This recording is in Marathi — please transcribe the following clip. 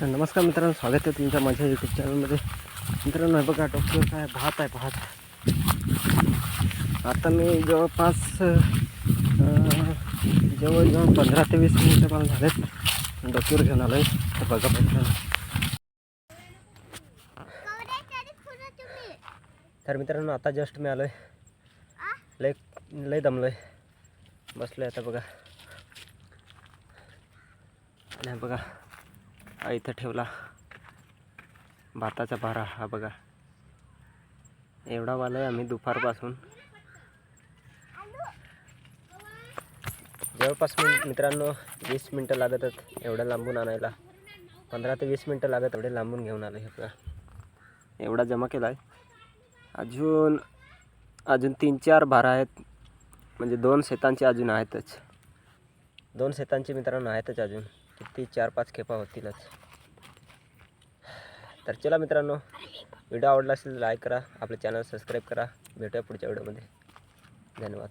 तर नमस्कार मित्रांनो स्वागत आहे तुमच्या माझ्या यूट्यूब चॅनलमध्ये मित्रांनो हे बघा डॉक्टर काय भात आहे भात. आता मी जवळपास जवळ जवळ पंधरा ते वीस मिनिटं मला झालेत. डॉक्टर घेऊन आलो आहे तर बघा मित्रांनो. तर मित्रांनो आता जस्ट मी आलो आहे लय लय दमलो आहे बसलो आहे आता बघा. आणि बघा इथं ठेवला. भाताचा भारा हा बघा. एवढा वाला आहे आम्ही दुपारपासून. जवळपास मित्रांनो वीस मिनटं लागतात एवढं लांबून आणायला. पंधरा ते वीस मिनटं लागत एवढे लांबून घेऊन आलो हे बघा. एवढा जमा केला आहे अजून अजून तीन चार भारा आहेत. म्हणजे दोन शेतांचे अजून आहेतच. दोन शेतांचे मित्रांनो आहेतच अजून. किती? चार पाच खेपा होतीलच. तर चला मित्रांनो व्हिडिओ आवडला असेल लाईक करा आपलं चॅनल सबस्क्राईब करा. भेटूया पुढच्या व्हिडिओमध्ये. धन्यवाद.